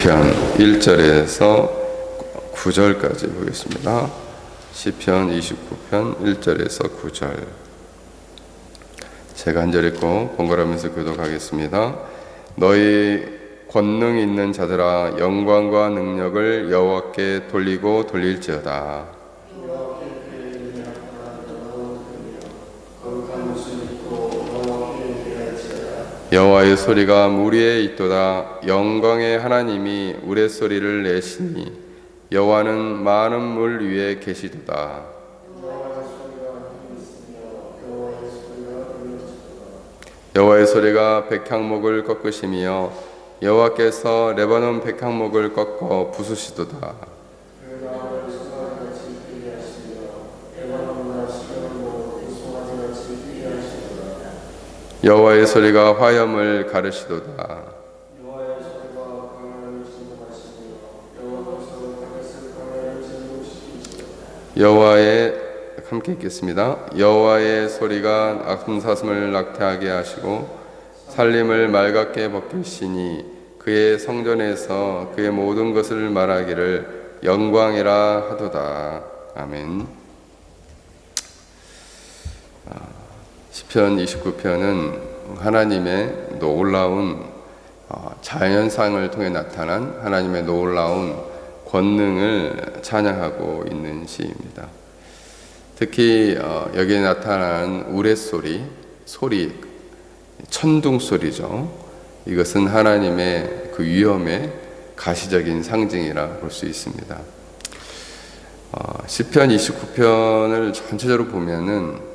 편 1절에서 9절까지 보겠습니다. 시편 29편 1절에서 9절. 제가 한절 읽고 번갈아면서 교독하겠습니다. 너희 권능 있는 자들아 영광과 능력을 여호와께 돌리고 돌릴지어다. 여호와의 소리가 물 위에 있도다. 영광의 하나님이 우레소리를 내시니 여호와는 많은 물 위에 계시도다. 여호와의 소리가 백향목을 꺾으시며 여호와께서 레바논 백향목을 꺾어 부수시도다 여호와의 소리가 화염을 가르시도다. 여호와의 함께 읽겠습니다. 여호와의 소리가 악순사슴을 낙태하게 하시고 살림을 맑게 벗기시니 그의 성전에서 그의 모든 것을 말하기를 영광이라 하도다. 아멘. 시편 29편은 하나님의 놀라운 어, 자연상을 통해 나타난 하나님의 놀라운 권능을 찬양하고 있는 시입니다. 특히 어, 여기에 나타난 우레소리, 소리, 천둥 소리죠. 이것은 하나님의 그 위엄의 가시적인 상징이라 볼 수 있습니다. 어, 시편 29편을 전체적으로 보면은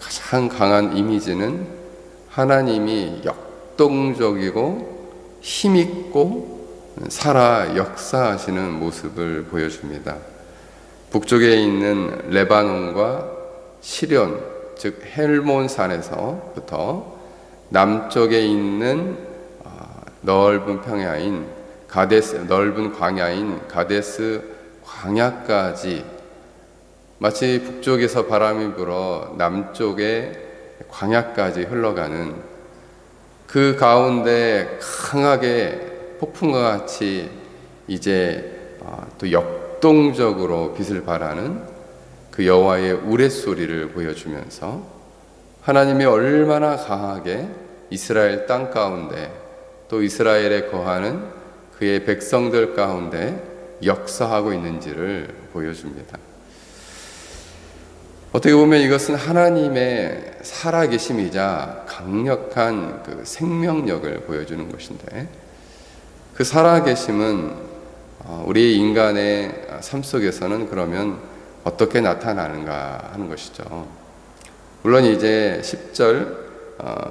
가장 강한 이미지는 하나님이 역동적이고 힘있고 살아 역사하시는 모습을 보여줍니다. 북쪽에 있는 레바논과 시련, 즉 헬몬산에서부터 남쪽에 있는 넓은 평야인 가데스 넓은 광야인 가데스 광야까지 마치 북쪽에서 바람이 불어 남쪽의 광야까지 흘러가는 그 가운데 강하게 폭풍과 같이 이제 또 역동적으로 빛을 발하는 그 여호와의 우레소리를 보여주면서 하나님이 얼마나 강하게 이스라엘 땅 가운데 또 이스라엘에 거하는 그의 백성들 가운데 역사하고 있는지를 보여줍니다. 어떻게 보면 이것은 하나님의 살아계심이자 강력한 그 생명력을 보여주는 것인데 그 살아계심은 어, 우리 인간의 삶 속에서는 그러면 어떻게 나타나는가 하는 것이죠. 물론 이제 10절,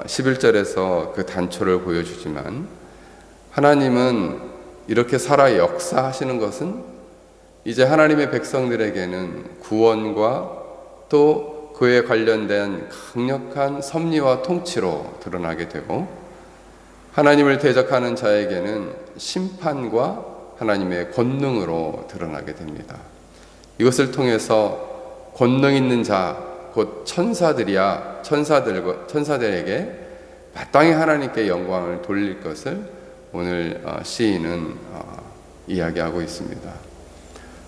11절에서 어, 그 단초를 보여주지만 하나님은 이렇게 살아 역사하시는 것은 이제 하나님의 백성들에게는 구원과 또 그에 관련된 강력한 섭리와 통치로 드러나게 되고 하나님을 대적하는 자에게는 심판과 하나님의 권능으로 드러나게 됩니다. 이것을 통해서 권능 있는 자, 곧 천사들이야 천사들 천사들에게 마땅히 하나님께 영광을 돌릴 것을 오늘 어, 시인은 어, 이야기하고 있습니다.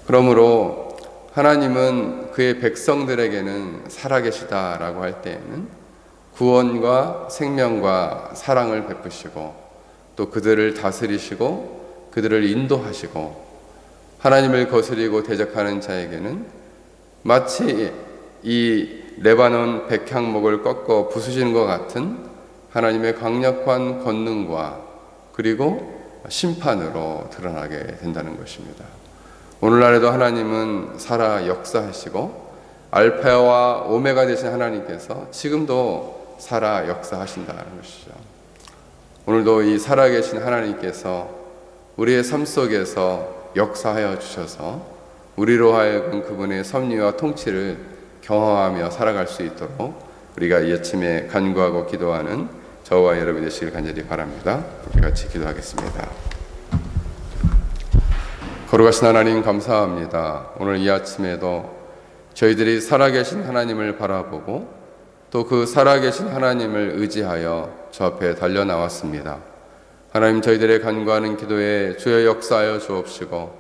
그러므로 하나님은 그의 백성들에게는 살아계시다라고 할 때에는 구원과 생명과 사랑을 베푸시고 또 그들을 다스리시고 그들을 인도하시고 하나님을 거스리고 대적하는 자에게는 마치 이 레바논 백향목을 꺾어 부수시는 것 같은 하나님의 강력한 권능과 그리고 심판으로 드러나게 된다는 것입니다. 오늘날에도 하나님은 살아 역사하시고 알파와 오메가 되신 하나님께서 지금도 살아 역사하신다는 것이죠. 오늘도 이 살아계신 하나님께서 우리의 삶 속에서 역사하여 주셔서 우리로 하여금 그분의 섭리와 통치를 경험하며 살아갈 수 있도록 우리가 이 아침에 간구하고 기도하는 저와 여러분 되시길 간절히 바랍니다. 우리 같이 기도하겠습니다. 거룩하신 하나님 감사합니다. 오늘 이 아침에도 저희들이 살아계신 하나님을 바라보고 또 그 살아계신 하나님을 의지하여 저 앞에 달려 나왔습니다. 하나님 저희들의 간구하는 기도에 주여 역사하여 주옵시고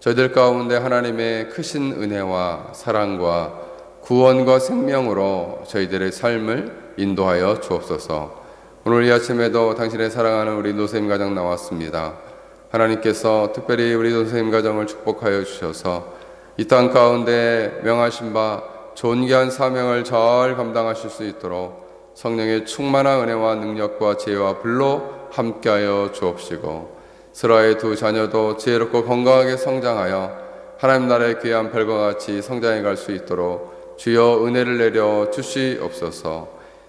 저희들 가운데 하나님의 크신 은혜와 사랑과 구원과 생명으로 저희들의 삶을 인도하여 주옵소서. 오늘 이 아침에도 당신의 사랑하는 우리 노세임 가정 나왔습니다. 하나님께서 특별히 우리 노세임 가정을 축복하여 주셔서 이 땅 가운데 명하신 바 존귀한 사명을 잘 감당하실 수 있도록 성령의 충만한 은혜와 능력과 지혜와 불로 함께하여 주옵시고 스라의 두 자녀도 지혜롭고 건강하게 성장하여 하나님 나라의 귀한 별과 같이 성장해 갈 수 있도록 주여 은혜를 내려 주시옵소서.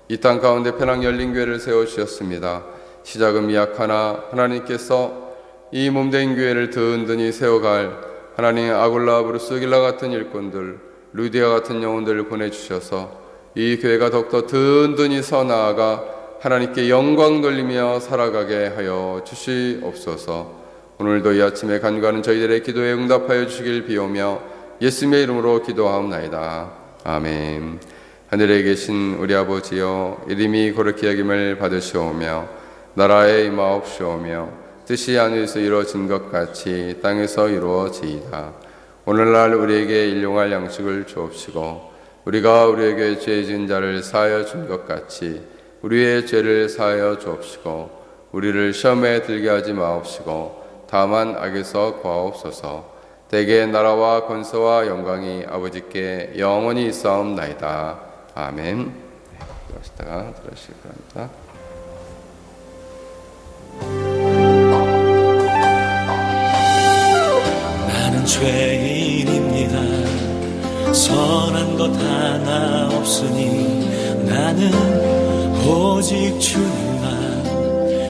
이 땅 가운데 편랑 열린 교회를 세워 주셨습니다. 시작은 미약하나 하나님께서 이 몸된 교회를 든든히 세워갈 하나님 아굴라 브루스길라 같은 일꾼들, 루디아 같은 영혼들을 보내 주셔서 이 교회가 더욱더 든든히 서 나아가 하나님께 영광 돌리며 살아가게 하여 주시옵소서. 오늘도 이 아침에 간구하는 저희들의 기도에 응답하여 주시길 비오며 예수님의 이름으로 기도하옵나이다. 아멘. 하늘에 계신 우리 아버지여 이름이 거룩히 여김을 받으시오며 나라의 임하옵시오며 뜻이 하늘에서 이루어진 것 같이 땅에서 이루어지이다. 오늘날 우리에게 일용할 양식을 주옵시고 우리가 우리에게 죄 지은 자를 사하여 준 것 같이 우리의 죄를 사하여 주옵시고 우리를 시험에 들게 하지 마옵시고 다만 악에서 구하옵소서. 대개 나라와 권세와 영광이 아버지께 영원히 있사옵나이다. 아멘. 들어시다가 들으실 겁니다 것 하나 없으니 나는 오직 주의